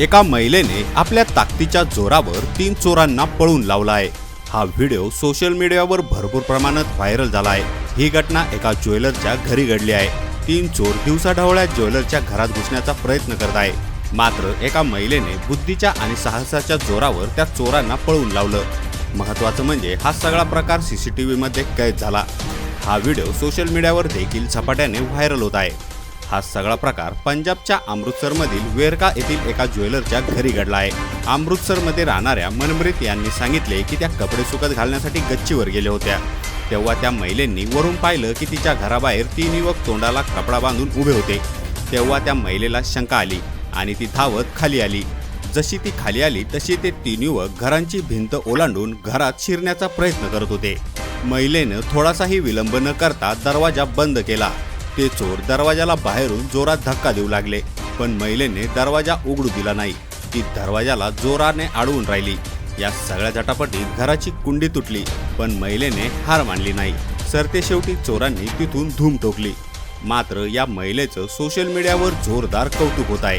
एका महिलेने आपल्या ताकदीच्या जोरावर तीन चोरांना पळून लावला आहे हा व्हिडिओ सोशल मीडियावर भरपूर प्रमाणात व्हायरल झाला आहे ही घटना एका ज्वेलरच्या घरी घडली आहे. तीन चोर दिवसाढवळ्या ज्वेलरच्या घरात घुसण्याचा प्रयत्न करत आहे. मात्र एका महिलेने बुद्धीच्या आणि साहसाच्या जोरावर त्या चोरांना पळून लावलं. महत्वाचं म्हणजे हा सगळा प्रकार सीसीटीव्ही मध्ये कैद झाला. हा व्हिडिओ सोशल मीडियावर देखील झपाट्याने व्हायरल होत आहे. हा सगळा प्रकार पंजाबच्या अमृतसरमधील वेरका येथील एका ज्वेलरच्या घरी घडला आहे. अमृतसरमध्ये राहणाऱ्या मनमृत यांनी सांगितले की त्या कपडे सुकत घालण्यासाठी गच्चीवर गेल्या होत्या. तेव्हा त्या महिलेंनी वरून पाहिलं की तिच्या घराबाहेर तीन युवक तोंडाला कपडा बांधून उभे होते. तेव्हा त्या महिलेला शंका आली आणि ती धावत खाली आली. जशी ती खाली आली तशी ते तीन युवक घरांची भिंत ओलांडून घरात शिरण्याचा प्रयत्न करत होते. महिलेनं थोडासाही विलंब न करता दरवाजा बंद केला. ते चोर दरवाजाला बाहेरून जोरात धक्का देऊ लागले. पण महिलेने दरवाजा उघडू दिला नाही. ती दरवाजाला जोराने अडवून राहिली. या सगळ्या झटापटीत घराची कुंडी तुटली पण महिलेने हार मानली नाही. सरते शेवटी चोरांनी तिथून धूम ठोकली. मात्र या महिलेचं सोशल मीडियावर जोरदार कौतुक होत आहे.